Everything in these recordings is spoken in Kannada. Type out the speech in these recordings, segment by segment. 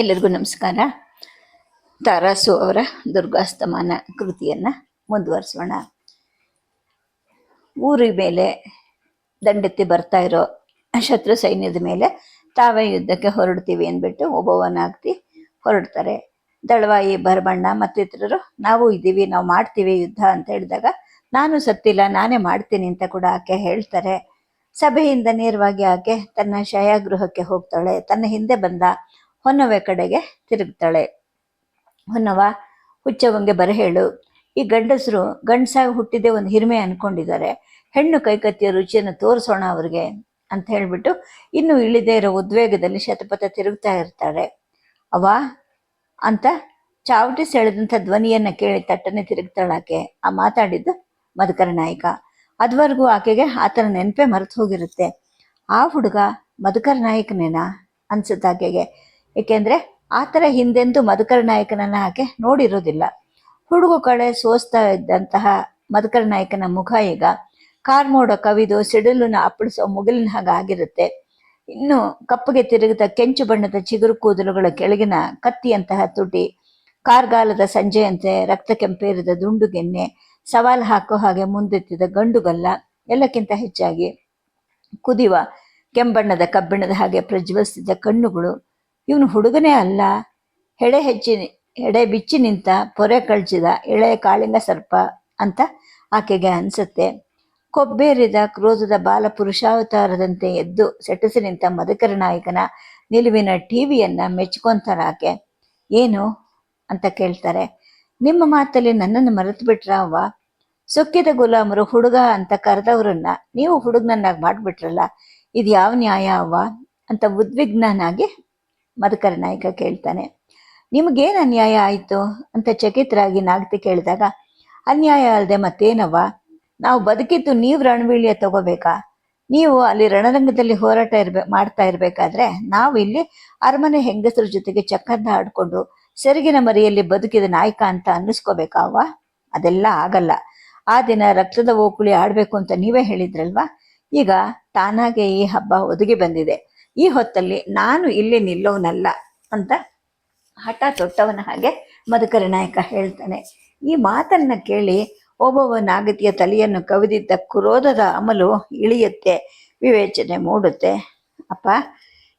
ಎಲ್ಲರಿಗೂ ನಮಸ್ಕಾರ. ತಾರಾಸು ಅವರ ದುರ್ಗಾಸ್ತಮಾನ ಕೃತಿಯನ್ನು ಮುಂದುವರಿಸೋಣ. ಊರಿ ಮೇಲೆ ದಂಡೆತ್ತಿ ಬರ್ತಾ ಇರೋ ಶತ್ರು ಸೈನ್ಯದ ಮೇಲೆ ತಾವೇ ಯುದ್ಧಕ್ಕೆ ಹೊರಡ್ತೀವಿ ಅಂದ್ಬಿಟ್ಟು ಒಬ್ಬವನಾಗ್ತಿ ಹೊರಡ್ತಾರೆ. ದಳವಾಯಿ ಭರಮಣ್ಣ ಮತ್ತಿತರರು, ನಾವು ಇದ್ದೀವಿ, ನಾವು ಮಾಡ್ತೀವಿ ಯುದ್ಧ ಅಂತ ಹೇಳಿದಾಗ, ನಾನು ಸತ್ತಿಲ್ಲ, ನಾನೇ ಮಾಡ್ತೀನಿ ಅಂತ ಕೂಡ ಆಕೆ ಹೇಳ್ತಾರೆ. ಸಭೆಯಿಂದ ನೇರವಾಗಿ ಆಕೆ ತನ್ನ ಶಯಾಗೃಹಕ್ಕೆ ಹೋಗ್ತಾಳೆ. ತನ್ನ ಹಿಂದೆ ಬಂದ ಹೊನ್ನವೆ ಕಡೆಗೆ ತಿರುಗ್ತಾಳೆ. ಹೊನ್ನವ, ಹುಚ್ಚವಂಗೆ ಬರ ಹೇಳು. ಈ ಗಂಡಸರು ಗಂಡಸಾಗಿ ಹುಟ್ಟಿದೆ ಒಂದು ಹಿರಿಮೆ ಅನ್ಕೊಂಡಿದ್ದಾರೆ. ಹೆಣ್ಣು ಕೈಕತ್ತಿಯ ರುಚಿಯನ್ನು ತೋರಿಸೋಣ ಅವ್ರಿಗೆ ಅಂತ ಹೇಳಿಬಿಟ್ಟು ಇನ್ನು ಇಳಿದೇ ಇರೋ ಉದ್ವೇಗದಲ್ಲಿ ಶತಪಥ ತಿರುಗ್ತಾ ಇರ್ತಾಳೆ. ಅವ ಅಂತ ಚಾವಟಿ ಸೆಳೆದಂಥ ಧ್ವನಿಯನ್ನ ಕೇಳಿ ತಟ್ಟನೆ ತಿರುಗ್ತಾಳಾಕೆ ಆ ಮಾತಾಡಿದ್ದು ಮಧುಕರ ನಾಯಕ. ಅದುವರೆಗೂ ಆಕೆಗೆ ಆತನ ನೆನಪೇ ಮರೆತು ಹೋಗಿರುತ್ತೆ. ಆ ಹುಡುಗ ಮಧುಕರ ನಾಯಕನೇನಾ? ಅನ್ಸುತ್ತೆ ಆಕೆಗೆ. ಏಕೆಂದ್ರೆ ಥರ ಹಿಂದೆಂದು ಮಧುಕರ ನಾಯಕನನ್ನ ಹಾಗೆ ನೋಡಿರೋದಿಲ್ಲ. ಹುಡುಗು ಕಡೆ ಸೋಸ್ತಾ ಇದ್ದಂತಹ ಮಧುಕರ ನಾಯಕನ ಮುಖ ಈಗ ಕಾರ್ಮೋಡ ಕವಿದು ಸಿಡಿಲನ್ನ ಅಪ್ಪಳಿಸೋ ಮುಗಿಲಿನ ಹಾಗೆ ಆಗಿರುತ್ತೆ. ಇನ್ನು ಕಪ್ಪಗೆ ತಿರುಗಿದ ಕೆಂಚು ಬಣ್ಣದ ಚಿಗುರು ಕೂದಲುಗಳ ಕೆಳಗಿನ ಕತ್ತಿಯಂತಹ ತುಟಿ, ಕಾರ್ಗಾಲದ ಸಂಜೆಯಂತೆ ರಕ್ತ ಕೆಂಪೇರಿದ ದುಂಡುಗೆನ್ನೆ ಸವಾಲು ಹಾಕೋ ಹಾಗೆ ಮುಂದೆತ್ತಿದ ಗಂಡುಗಲ್ಲ, ಎಲ್ಲಕ್ಕಿಂತ ಹೆಚ್ಚಾಗಿ ಕುದಿವ ಕೆಂಬಣ್ಣದ ಕಬ್ಬಿಣದ ಹಾಗೆ ಪ್ರಜ್ವಲಿಸಿದ ಕಣ್ಣುಗಳು ಇವನು ಹುಡುಗನೇ ಅಲ್ಲ. ಹೆಡೆ ಹೆಚ್ಚಿ ಎಡೆ ಬಿಚ್ಚಿ ನಿಂತ ಪೊರೆ ಕಳ್ಚಿದ ಎಳೆ ಕಾಳಿಂಗ ಸರ್ಪ ಅಂತ ಆಕೆಗೆ ಅನಿಸುತ್ತೆ. ಕೊಬ್ಬೇರಿದ ಕ್ರೋಧದ ಬಾಲ ಪುರುಷಾವತಾರದಂತೆ ಎದ್ದು ಸೆಟಸಿ ನಿಂತ ಮಧುಕರ ನಾಯಕನ ನಿಲುವಿನ ಟಿವಿಯನ್ನ ಮೆಚ್ಕೊಂತಾರ ಆಕೆ. ಏನು ಅಂತ ಕೇಳ್ತಾರೆ. ನಿಮ್ಮ ಮಾತಲ್ಲಿ ನನ್ನನ್ನು ಮರೆತು ಬಿಟ್ರ ಅವ್ವ? ಸೊಕ್ಕಿದ ಗುಲಾಮರು ಹುಡುಗ ಅಂತ ಕರೆದವ್ರನ್ನ ನೀವು ಹುಡುಗನನ್ನಾಗಿ ಮಾಡಿಬಿಟ್ರಲ್ಲ ಇದು ಯಾವ ನ್ಯಾಯ ಅವ್ವ? ಅಂತ ಉದ್ವಿಗ್ನನಾಗಿ ಮಧುಕರ ನಾಯಕ ಕೇಳ್ತಾನೆ, ನಿಮಗೇನು ಅನ್ಯಾಯ ಆಯಿತು? ಅಂತ ಚಕಿತರಾಗಿ ನಾಗತಿ ಕೇಳಿದಾಗ, ಅನ್ಯಾಯ ಅಲ್ಲದೆ ಮತ್ತೇನವ್ವ? ನಾವು ಬದುಕಿದ್ದು ನೀವು ರಣವೀಳ್ಯ ತಗೋಬೇಕಾ? ನೀವು ಅಲ್ಲಿ ರಣರಂಗದಲ್ಲಿ ಹೋರಾಟ ಇರ್ಬೇ, ಮಾಡ್ತಾ ಇರ್ಬೇಕಾದ್ರೆ ನಾವು ಇಲ್ಲಿ ಅರಮನೆ ಹೆಂಗಸರ ಜೊತೆಗೆ ಚಕ್ಕಂದ ಆಡ್ಕೊಂಡು ಸೆರಗಿನ ಮರಿಯಲ್ಲಿ ಬದುಕಿದ ನಾಯಕ ಅಂತ ಅನ್ನಿಸ್ಕೋಬೇಕಾವ ಅದೆಲ್ಲ ಆಗಲ್ಲ. ಆ ದಿನ ರಕ್ತದ ಓಕುಳಿ ಆಡ್ಬೇಕು ಅಂತ ನೀವೇ ಹೇಳಿದ್ರಲ್ವಾ? ಈಗ ತಾನಾಗೆ ಈ ಹಬ್ಬ ಒದಗಿ ಬಂದಿದೆ. ಈ ಹೊತ್ತಲ್ಲಿ ನಾನು ಇಲ್ಲಿ ನಿಲ್ಲೋನಲ್ಲ ಅಂತ ಹಠ ತೊಟ್ಟವನ ಹಾಗೆ ಮಧುಕರ ನಾಯಕ ಹೇಳ್ತಾನೆ. ಈ ಮಾತನ್ನ ಕೇಳಿ ಒಬ್ಬೊಬ್ಬ ನಾಗತಿಯ ತಲೆಯನ್ನು ಕವಿದಿದ್ದ ಕ್ರೋಧದ ಅಮಲು ಇಳಿಯುತ್ತೆ, ವಿವೇಚನೆ ಮೂಡುತ್ತೆ. ಅಪ್ಪ,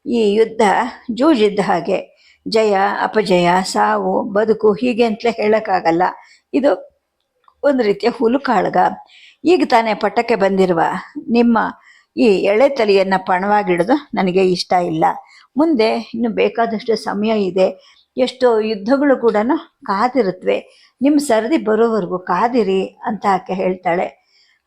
ಈ ಯುದ್ಧ ಜೂಜಿದ್ದ ಹಾಗೆ, ಜಯ, ಅಪಜಯ, ಸಾವು, ಬದುಕು ಹೀಗೆ ಅಂತಲೇ ಹೇಳೋಕ್ಕಾಗಲ್ಲ. ಇದು ಒಂದು ರೀತಿಯ ಹುಲುಕಾಳಗ. ಈಗ ತಾನೇ ಪಟ್ಟಕ್ಕೆ ಬಂದಿರುವ ನಿಮ್ಮ ಈ ಎಳೆ ತಲೆಯನ್ನು ಪಣವಾಗಿಡೋದು ನನಗೆ ಇಷ್ಟ ಇಲ್ಲ. ಮುಂದೆ ಇನ್ನು ಬೇಕಾದಷ್ಟು ಸಮಯ ಇದೆ. ಎಷ್ಟೋ ಯುದ್ಧಗಳು ಕೂಡ ಕಾದಿರುತ್ತವೆ ನಿಮ್ಮ ಸರದಿ ಬರೋವರೆಗೂ ಕಾದಿರಿ ಅಂತ ಆಕೆ ಹೇಳ್ತಾಳೆ.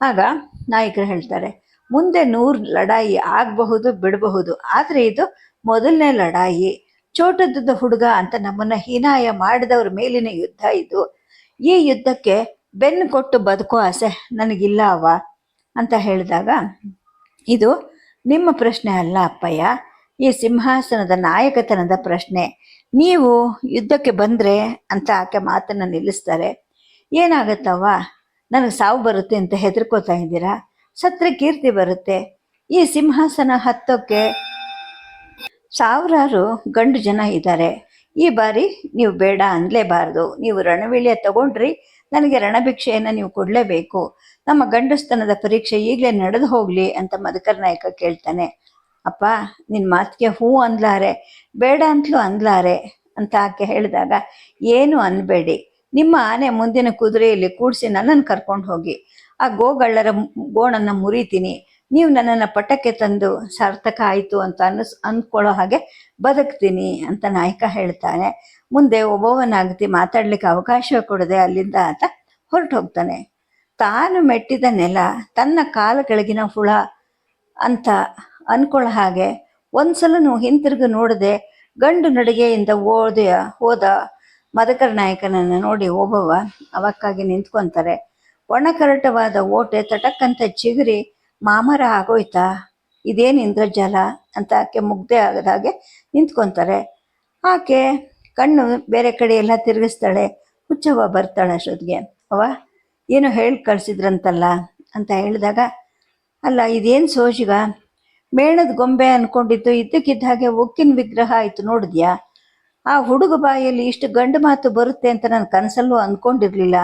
ಆಗ ನಾಯಕರು ಹೇಳ್ತಾರೆ, ಮುಂದೆ ನೂರು ಲಡಾಯಿ ಆಗಬಹುದು, ಬಿಡಬಹುದು. ಆದರೆ ಇದು ಮೊದಲನೇ ಲಡಾಯಿ. ಚೋಟದ ಹುಡುಗ ಅಂತ ನಮ್ಮನ್ನು ಹೀನಾಯ ಮಾಡಿದವ್ರ ಮೇಲಿನ ಯುದ್ಧ ಇದು. ಈ ಯುದ್ಧಕ್ಕೆ ಬೆನ್ನು ಕೊಟ್ಟು ಬದುಕೋ ಆಸೆ ನನಗಿಲ್ಲ ಅವ ಅಂತ ಹೇಳಿದಾಗ ಇದು ನಿಮ್ಮ ಪ್ರಶ್ನೆ ಅಲ್ಲ ಅಪ್ಪಯ್ಯ. ಈ ಸಿಂಹಾಸನದ ನಾಯಕತನದ ಪ್ರಶ್ನೆ. ನೀವು ಯುದ್ಧಕ್ಕೆ ಬಂದರೆ ಅಂತ ಆಕೆ ಮಾತನ್ನು ನಿಲ್ಲಿಸ್ತಾರೆ. ಏನಾಗತ್ತವ್ವ? ನನಗೆ ಸಾವು ಬರುತ್ತೆ ಅಂತ ಹೆದರ್ಕೋತಾ ಇದ್ದೀರಾ? ಸತ್ರ ಕೀರ್ತಿ ಬರುತ್ತೆ. ಈ ಸಿಂಹಾಸನ ಹತ್ತೋಕ್ಕೆ ಸಾವಿರಾರು ಗಂಡು ಜನ ಇದ್ದಾರೆ. ಈ ಬಾರಿ ನೀವು ಬೇಡ ಅನ್ನಲೇಬಾರ್ದು ನೀವು ರಣವೀಳ್ಯ ತಗೊಂಡ್ರಿ. ನನಗೆ ರಣಭಿಕ್ಷೆಯನ್ನು ನೀವು ಕೊಡಲೇಬೇಕು. ನಮ್ಮ ಗಂಡಸ್ತನದ ಪರೀಕ್ಷೆ ಈಗಲೇ ನಡೆದು ಹೋಗ್ಲಿ ಅಂತ ಮಧುಕರ್ ನಾಯಕ ಕೇಳ್ತಾನೆ. ಅಪ್ಪ ನಿನ್ನ ಮಾತಿಗೆ ಹೂ ಅನ್ಲಾರೆ ಬೇಡ ಅಂತಲೂ ಅನ್ಲಾರೆ ಅಂತ ಆಕೆ ಹೇಳಿದಾಗ, ಏನು ಅನ್ಬೇಡಿ. ನಿಮ್ಮ ಆನೆ ಮುಂದಿನ ಕುದುರೆಯಲ್ಲಿ ಕೂಡಿಸಿ ನನ್ನನ್ನು ಕರ್ಕೊಂಡು ಹೋಗಿ. ಆ ಗೋಗಳ್ಳರ ಗೋಣನ್ನ ಮುರಿತೀನಿ. ನೀವು ನನ್ನನ್ನು ಪಟ್ಟಕ್ಕೆ ತಂದು ಸಾರ್ಥಕ ಆಯಿತು ಅಂತ ಅನ್ನಿಸ್ ಅಂದ್ಕೊಳ್ಳೋ ಹಾಗೆ ಬದುಕ್ತೀನಿ ಅಂತ ನಾಯಕ ಹೇಳ್ತಾನೆ. ಮುಂದೆ ಒಬ್ಬವನಾಗತಿ ಮಾತಾಡ್ಲಿಕ್ಕೆ ಅವಕಾಶ ಕೊಡದೆ ಅಲ್ಲಿಂದ ಆತ ಹೊರಟು ಹೋಗ್ತಾನೆ ತಾನು ಮೆಟ್ಟಿದ ನೆಲ, ತನ್ನ ಕಾಲ ಕೆಳಗಿನ ಹುಳ ಅಂತ ಅನ್ಕೊಳ್ಳೋ ಹಾಗೆ ಒಂದ್ಸಲನು ಹಿಂತಿರುಗಿ ನೋಡದೆ ಗಂಡು ನಡಿಗೆಯಿಂದ ಓದ, ಹೋದ ಮದಕರ ನಾಯಕನನ್ನು ನೋಡಿ ಒಬ್ಬವ ಅವಕ್ಕಾಗಿ ನಿಂತ್ಕೊಂತಾರೆ. ಒಣಕರಟವಾದ ಓಟೆ ತಟಕ್ಕಂತ ಚಿಗುರಿ, ಮಾಮರ, ಆಗೋಯ್ತಾ? ಇದೇನು ಇಂದ್ರಜಾಲ? ಅಂತ ಆಕೆ ಮುಗ್ದೆ ಆಗದ ಹಾಗೆ ನಿಂತ್ಕೊಂತಾರೆ. ಆಕೆ ಕಣ್ಣು ಬೇರೆ ಕಡೆ ಎಲ್ಲ ತಿರುಗಿಸ್ತಾಳೆ, ಹುಚ್ಚವ್ವ ಬರ್ತಾಳೆ ಅಷ್ಟೊತ್ತಿಗೆ. ಅವ ಏನು ಹೇಳಿ ಕಳಿಸಿದ್ರಂತಲ್ಲ ಅಂತ ಹೇಳಿದಾಗ, ಅಲ್ಲ, ಇದೇನು ಸೋಜಿಗ ಮೇಣದ ಗೊಂಬೆ ಅನ್ಕೊಂಡಿತ್ತು ಇದ್ದಕ್ಕಿದ್ದ ಹಾಗೆ ಉಕ್ಕಿನ ವಿಗ್ರಹ ಆಯಿತು ನೋಡಿದ್ಯಾ? ಆ ಹುಡುಗ ಬಾಯಲ್ಲಿ ಇಷ್ಟು ಗಂಡು ಮಾತು ಬರುತ್ತೆ ಅಂತ ನಾನು ಕನಸಲ್ಲೂ ಅಂದ್ಕೊಂಡಿರಲಿಲ್ಲ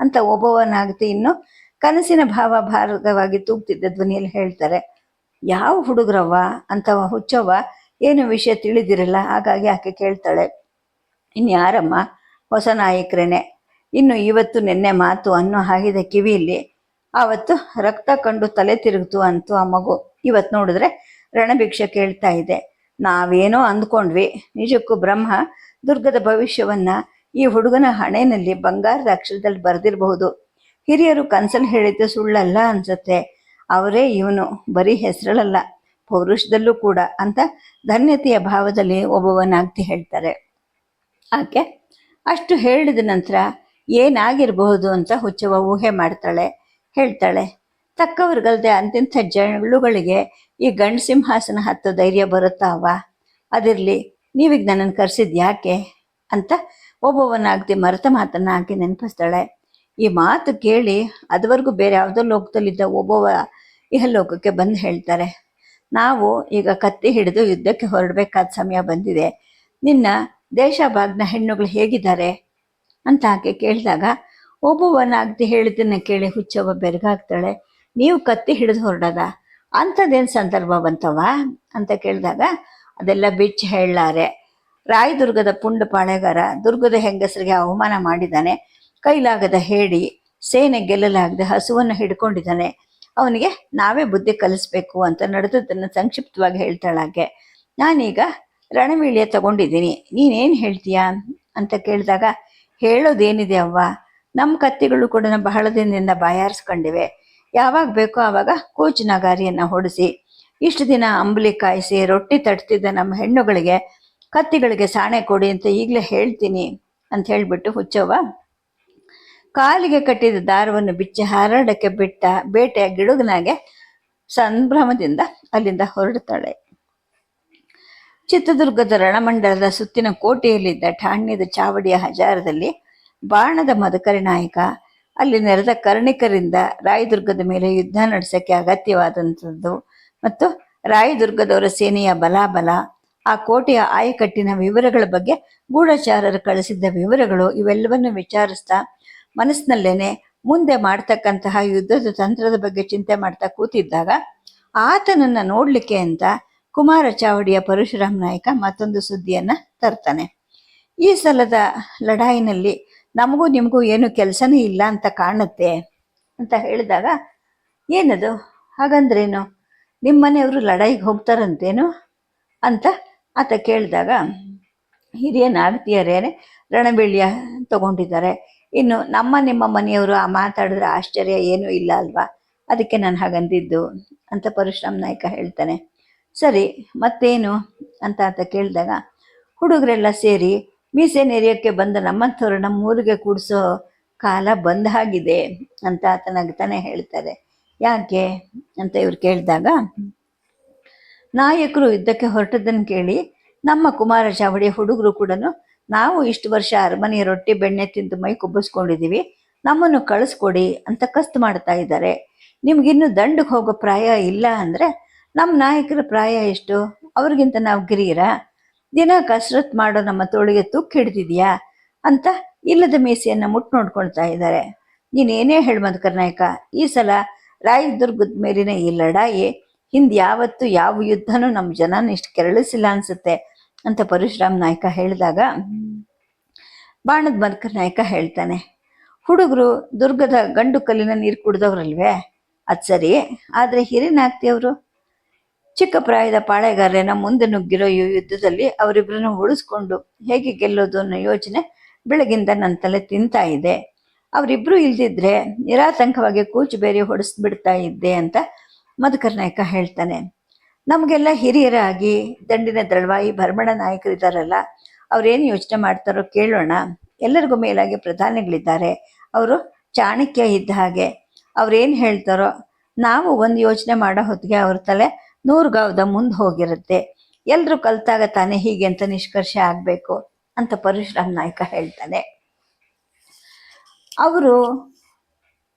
ಅಂತ ಒಬ್ಬವನಾಗುತ್ತೆ ಇನ್ನು ಕನಸಿನ ಭಾವ ಭಾರವಾಗಿ ತೂಗ್ತಿದ್ದ ಧ್ವನಿಯಲ್ಲಿ ಹೇಳ್ತಾರೆ. ಯಾವ ಹುಡುಗರವ್ವ? ಅಂತವ ಹುಚ್ಚವ್ವ, ಏನು ವಿಷಯ ತಿಳಿದಿರಲ್ಲ? ಹಾಗಾಗಿ ಆಕೆ ಕೇಳ್ತಾಳೆ. ಇನ್ಯಾರಮ್ಮ ಹೊಸ ನಾಯಕರೇನೆ. ಇನ್ನು ಇವತ್ತು ನಿನ್ನೆ ಮಾತು ಅನ್ನೋ ಹಾಗಿದೆ ಕಿವಿಯಲ್ಲಿ ಆವತ್ತು ರಕ್ತ ಕಂಡು ತಲೆ ತಿರುಗಿತು ಅಂತು ಆ ಮಗು. ಇವತ್ತು ನೋಡಿದ್ರೆ ರಣಭಿಕ್ಷೆ ಕೇಳ್ತಾ ಇದೆ. ನಾವೇನೋ ಅಂದ್ಕೊಂಡ್ವಿ. ನಿಜಕ್ಕೂ ಬ್ರಹ್ಮ ದುರ್ಗದ ಭವಿಷ್ಯವನ್ನ ಈ ಹುಡುಗನ ಹಣೆಯಲ್ಲಿ ಬಂಗಾರದ ಅಕ್ಷರದಲ್ಲಿ ಬರೆದಿರಬಹುದು. ಹಿರಿಯರು ಕನ್ಸಲ್ ಹೇಳಿದ್ದು ಸುಳ್ಳಲ್ಲ ಅನ್ಸುತ್ತೆ. ಅವರೇ ಇವನು. ಬರೀ ಹೆಸರಲ್ಲ ಪೌರುಷದಲ್ಲೂ ಕೂಡ ಅಂತ ಧನ್ಯತೆಯ ಭಾವದಲ್ಲಿ ಒಬ್ಬವನಾಗ್ತಿ ಹೇಳ್ತಾರೆ. ಆಕೆ, ಅಷ್ಟು ಹೇಳಿದ ನಂತರ ಏನಾಗಿರಬಹುದು ಅಂತ ಹುಚ್ಚವ ಊಹೆ ಮಾಡ್ತಾಳೆ, ಹೇಳ್ತಾಳೆ, ತಕ್ಕವರ್ಗಲ್ದೆ ಅಂತಿಂಥ ಜಳುಗಳಿಗೆ ಈ ಗಂಡು ಸಿಂಹಾಸನ ಹತ್ತು ಧೈರ್ಯ ಬರುತ್ತಾವ ಅದಿರಲಿ ನೀವೀಗ ನನ್ನನ್ನು ಕರೆಸಿದ್ದು ಯಾಕೆ? ಅಂತ ಒಬ್ಬವನಾಗ್ತಿ ಮರೆತ ಮಾತನ್ನು ಆಕೆ ನೆನಪಿಸ್ತಾಳೆ. ಈ ಮಾತು ಕೇಳಿ ಅದುವರೆಗೂ ಬೇರೆ ಯಾವುದೋ ಲೋಕದಲ್ಲಿದ್ದ ಒಬ್ಬವ ಇಹಲೋಕಕ್ಕೆ ಬಂದು ಹೇಳ್ತಾರೆ, ನಾವು ಈಗ ಕತ್ತಿ ಹಿಡಿದು ಯುದ್ಧಕ್ಕೆ ಹೊರಡಬೇಕಾದ ಸಮಯ ಬಂದಿದೆ. ನಿನ್ನ ದೇಶ ಭಾಗ್ನ ಹೆಣ್ಣುಗಳು ಹೇಗಿದ್ದಾರೆ? ಅಂತ ಆಕೆ ಕೇಳಿದಾಗ ಒಬ್ಬವನಾಗ್ತಿ ಹೇಳಿದ್ದನ್ನು ಕೇಳಿ ಹುಚ್ಚವ್ವ ಬೆರಗಾಗ್ತಾಳೆ. ನೀವು ಕತ್ತಿ ಹಿಡಿದು ಹೊರಡದ. ಅಂಥದ್ದೇನು ಸಂದರ್ಭ ಬಂತವ ಅಂತ ಕೇಳಿದಾಗ, ಅದೆಲ್ಲ ಬಿಚ್ಚಿ ಹೇಳಲಾರೆ. ರಾಯದುರ್ಗದ ಪುಂಡ ಪಾಳೆಗಾರ ದುರ್ಗದ ಹೆಂಗಸರಿಗೆ ಅವಮಾನ ಮಾಡಿದ್ದಾನೆ. ಕೈಲಾಗದ ಹೇಳಿ ಸೇನೆ ಗೆಲ್ಲಲಾಗದೆ ಹಸುವನ್ನು ಹಿಡ್ಕೊಂಡಿದ್ದಾನೆ. ಅವನಿಗೆ ನಾವೇ ಬುದ್ಧಿ ಕಲಿಸ್ಬೇಕು ಅಂತ ನಡೆದದ್ದನ್ನು ಸಂಕ್ಷಿಪ್ತವಾಗಿ ಹೇಳ್ತಾಳಾಗೆ ನಾನೀಗ ರಣವೀಳ್ಯ ತಗೊಂಡಿದ್ದೀನಿ. ನೀನೇನು ಹೇಳ್ತೀಯಾ? ಅಂತ ಕೇಳಿದಾಗ, ಹೇಳೋದೇನಿದೆ ಅವ್ವ? ನಮ್ಮ ಕತ್ತಿಗಳು ಕೂಡ ಬಹಳ ದಿನದಿಂದ ಬಾಯಾರಿಸ್ಕೊಂಡಿವೆ. ಯಾವಾಗ ಬೇಕೋ ಆವಾಗ ಕೂಚ್ ನಗಾರಿಯನ್ನು ಹೊಡಿಸಿ. ಇಷ್ಟು ದಿನ ಅಂಬಲಿ ಕಾಯಿಸಿ, ರೊಟ್ಟಿ ತಟ್ತಿದ್ದ ನಮ್ಮ ಹೆಣ್ಣುಗಳಿಗೆ, ಕತ್ತಿಗಳಿಗೆ ಸಾಣೆ ಕೊಡಿ ಅಂತ ಈಗಲೇ ಹೇಳ್ತೀನಿ ಅಂತ ಹೇಳಿಬಿಟ್ಟು ಹುಚ್ಚವ್ವ, ಕಾಲಿಗೆ ಕಟ್ಟಿದ ದಾರವನ್ನು ಬಿಚ್ಚಿ ಹಾರಾಡಕ್ಕೆ ಬಿಟ್ಟ ಬೇಟೆಯ ಗಿಡುಗನಾಗೆ ಸಂಭ್ರಮದಿಂದ ಅಲ್ಲಿಂದ ಹೊರಡ್ತಾಳೆ. ಚಿತ್ರದುರ್ಗದ ರಣಮಂಡಲದ ಸುತ್ತಿನ ಕೋಟೆಯಲ್ಲಿದ್ದ ಠಾಣ್ಯದ ಚಾವಡಿಯ ಹಜಾರದಲ್ಲಿ ಬಾಣದ ಮದಕರಿ ನಾಯಕ, ಅಲ್ಲಿ ನೆರೆದ ಕರ್ಣಿಕರಿಂದ ರಾಯದುರ್ಗದ ಮೇಲೆ ಯುದ್ಧ ನಡೆಸಕ್ಕೆ ಅಗತ್ಯವಾದಂಥದ್ದು ಮತ್ತು ರಾಯದುರ್ಗದವರ ಸೇನೆಯ ಬಲಾಬಲ, ಆ ಕೋಟೆಯ ಆಯಕಟ್ಟಿನ ವಿವರಗಳ ಬಗ್ಗೆ ಗೂಢಚಾರರು ಕಳಿಸಿದ್ದ ವಿವರಗಳು ಇವೆಲ್ಲವನ್ನು ವಿಚಾರಿಸ್ತಾ ಮನಸ್ಸಿನಲ್ಲೇನೆ ಮುಂದೆ ಮಾಡ್ತಕ್ಕಂತಹ ಯುದ್ಧದ ತಂತ್ರದ ಬಗ್ಗೆ ಚಿಂತೆ ಮಾಡ್ತಾ ಕೂತಿದ್ದಾಗ, ಆತನನ್ನ ನೋಡಲಿಕ್ಕೆ ಅಂತ ಕುಮಾರ ಚಾವಡಿಯ ಪರಶುರಾಮ್ ನಾಯಕ ಮತ್ತೊಂದು ಸುದ್ದಿಯನ್ನ ತರ್ತಾನೆ. ಈ ಸಲದ ಲಡಾಯಿನಲ್ಲಿ ನಮಗೂ ನಿಮಗೂ ಏನು ಕೆಲಸನೇ ಇಲ್ಲ ಅಂತ ಕಾಣುತ್ತೆ ಅಂತ ಹೇಳಿದಾಗ, ಏನದು? ಹಾಗಂದ್ರೇನು? ನಿಮ್ಮ ಮನೆಯವರು ಲಡಾಯಿಗೆ ಹೋಗ್ತಾರಂತೇನು? ಅಂತ ಆತ ಕೇಳಿದಾಗ, ಹಿರಿಯ ನಾಗತಿಯರೇನೆ ರಣಬೆಳ್ಳಿಯ ತಗೊಂಡಿದ್ದಾರೆ. ಇನ್ನು ನಮ್ಮ ನಿಮ್ಮ ಮನೆಯವರು ಆ ಮಾತಾಡಿದ್ರೆ ಆಶ್ಚರ್ಯ ಏನೂ ಇಲ್ಲ ಅಲ್ವಾ? ಅದಕ್ಕೆ ನಾನು ಹಾಗಂದಿದ್ದು ಅಂತ ಪರಶುರಾಮ್ ನಾಯಕ ಹೇಳ್ತಾನೆ. ಸರಿ, ಮತ್ತೇನು? ಅಂತ ಆತ ಕೇಳಿದಾಗ, ಹುಡುಗರೆಲ್ಲ ಸೇರಿ ಮೀಸೆ ನೆರೆಯೋಕ್ಕೆ ಬಂದ ನಮ್ಮಂಥವ್ರು ನಮ್ಮ ಊರಿಗೆ ಕೂಡಿಸೋ ಕಾಲ ಬಂದ ಹಾಗಿದೆ ಅಂತ ಆತನಾಗ್ತಾನೆ ಹೇಳ್ತಾರೆ. ಯಾಕೆ? ಅಂತ ಇವ್ರು ಕೇಳಿದಾಗ, ನಾಯಕರು ಯುದ್ಧಕ್ಕೆ ಹೊರಟದ್ದನ್ನು ಕೇಳಿ ನಮ್ಮ ಕುಮಾರ ಚಾವಡಿಯ ಹುಡುಗರು ಕೂಡ ನಾವು ಇಷ್ಟು ವರ್ಷ ಅರಮನೆಯ ರೊಟ್ಟಿ ಬೆಣ್ಣೆ ತಿಂದು ಮೈ ಕುಬ್ಬಿಸ್ಕೊಂಡಿದ್ದೀವಿ ನಮ್ಮನ್ನು ಕಳಿಸ್ಕೊಡಿ ಅಂತ ಕಸ್ತು ಮಾಡ್ತಾ ಇದ್ದಾರೆ. ನಿಮ್ಗಿನ್ನೂ ದಂಡಕ್ಕೆ ಹೋಗೋ ಪ್ರಾಯ ಇಲ್ಲ ಅಂದರೆ ನಮ್ಮ ನಾಯಕರ ಪ್ರಾಯ ಎಷ್ಟು? ಅವ್ರಿಗಿಂತ ನಾವು ಗಿರಿಯರ? ದಿನ ಕಸರತ್ ಮಾಡೋ ನಮ್ಮ ತೋಳಿಗೆ ತುಕ್ಕು ಹಿಡ್ದಿದ್ಯಾ? ಅಂತ ಇಲ್ಲದ ಮೀಸೆಯನ್ನು ಮುಟ್ ನೋಡ್ಕೊಳ್ತಾ ಇದ್ದಾರೆ ನೀನೇನೇ ಹೇಳು ಮಧುಕರ್ ನಾಯಕ, ಈ ಸಲ ರಾಯದುರ್ಗದ ಮೇಲಿನ ಈ ಲಡಾಯಿ ಹಿಂದೆ ಯಾವತ್ತು ಯಾವ ಯುದ್ಧನೂ ನಮ್ಮ ಜನನ ಇಷ್ಟು ಕೆರಳಿಸಿಲ್ಲ ಅನ್ಸುತ್ತೆ ಅಂತ ಪರಶುರಾಮ್ ನಾಯಕ ಹೇಳಿದಾಗ ಬಾಣದ ಮಧುಕರ್ ನಾಯಕ ಹೇಳ್ತಾನೆ, ಹುಡುಗರು ದುರ್ಗದ ಗಂಡು ಕಲ್ಲಿನ ನೀರು ಕುಡ್ದವ್ರಲ್ವೇ? ಅದು ಸರಿ, ಆದರೆ ಹಿರಿನಾಗ್ತಿಯವರು ಚಿಕ್ಕ ಪ್ರಾಯದ ಪಾಳೆಗಾರನ ಮುಂದೆ ನುಗ್ಗಿರೋ ಈ ಯುದ್ಧದಲ್ಲಿ ಅವರಿಬ್ಬರನ್ನು ಉಳಿಸ್ಕೊಂಡು ಹೇಗೆ ಗೆಲ್ಲೋದು ಅನ್ನೋ ಯೋಚನೆ ಬೆಳಗಿಂದ ನನ್ನ ತಲೆ ತಿಂತಾ ಇದೆ. ಅವರಿಬ್ರು ಇಲ್ದಿದ್ರೆ ನಿರಾತಂಕವಾಗಿ ಕೂಚು ಬೇರೆ ಹೊಡೆಸ್ಬಿಡ್ತಾ ಇದ್ದೆ ಅಂತ ಮಧುಕರ್ ನಾಯಕ ಹೇಳ್ತಾನೆ. ನಮಗೆಲ್ಲ ಹಿರಿಯರಾಗಿ ದಂಡಿನ ದಳವಾಯಿ ಭರಮಣ ನಾಯಕರಿದ್ದಾರಲ್ಲ ಅವ್ರೇನು ಯೋಚನೆ ಮಾಡ್ತಾರೋ ಕೇಳೋಣ. ಎಲ್ಲರಿಗೂ ಮೇಲಾಗಿ ಪ್ರಧಾನಿಗಳಿದ್ದಾರೆ. ಅವರು ಚಾಣಕ್ಯ ಇದ್ದ ಹಾಗೆ. ಅವ್ರೇನು ಹೇಳ್ತಾರೋ, ನಾವು ಒಂದು ಯೋಚನೆ ಮಾಡೋ ಹೊತ್ತಿಗೆ ಅವ್ರ ತಲೆ ನೂರು ಗಾವದ ಮುಂದೆ ಹೋಗಿರುತ್ತೆ. ಎಲ್ಲರೂ ಕಲ್ತಾಗ ತಾನೇ ಹೀಗೆ ಅಂತ ನಿಷ್ಕರ್ಷ ಆಗಬೇಕು ಅಂತ ಪರಶುರಾಮ್ ನಾಯ್ಕ ಹೇಳ್ತಾನೆ. ಅವರು